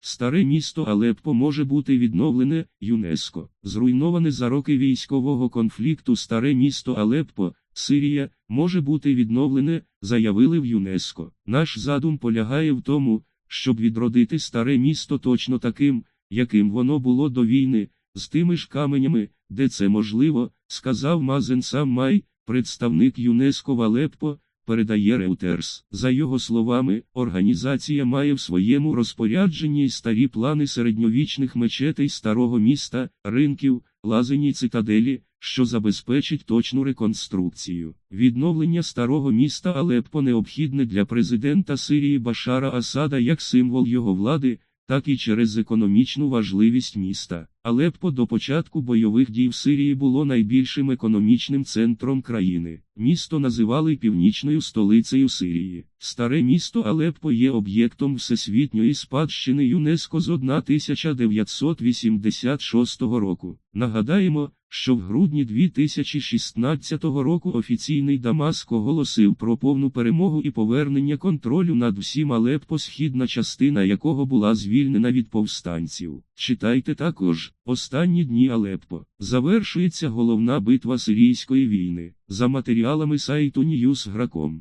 Старе місто Алеппо може бути відновлене ЮНЕСКО. Зруйноване за роки військового конфлікту старе місто Алеппо, Сирія, може бути відновлене, заявили в ЮНЕСКО. Наш задум полягає в тому, щоб відродити старе місто точно таким, яким воно було до війни, з тими ж каменями, де це можливо, сказав Мазен Саммай, представник ЮНЕСКО в Алеппо, передає Reuters. За його словами, організація має в своєму розпорядженні й старі плани середньовічних мечетей старого міста, ринків, лазені цитаделі, що забезпечить точну реконструкцію. Відновлення старого міста Алеппо необхідне для президента Сирії Башара Асада як символ його влади, так і через економічну важливість міста. Алеппо до початку бойових дій в Сирії було найбільшим економічним центром країни. Місто називали північною столицею Сирії. Старе місто Алеппо є об'єктом всесвітньої спадщини ЮНЕСКО з 1986 року. Нагадаємо, що в грудні 2016 року офіційний Дамаск оголосив про повну перемогу і повернення контролю над всім Алеппо, східна частина якого була звільнена від повстанців. Читайте також, останні дні Алеппо. Завершується головна битва сирійської війни. За матеріалами сайту Newsgrakом.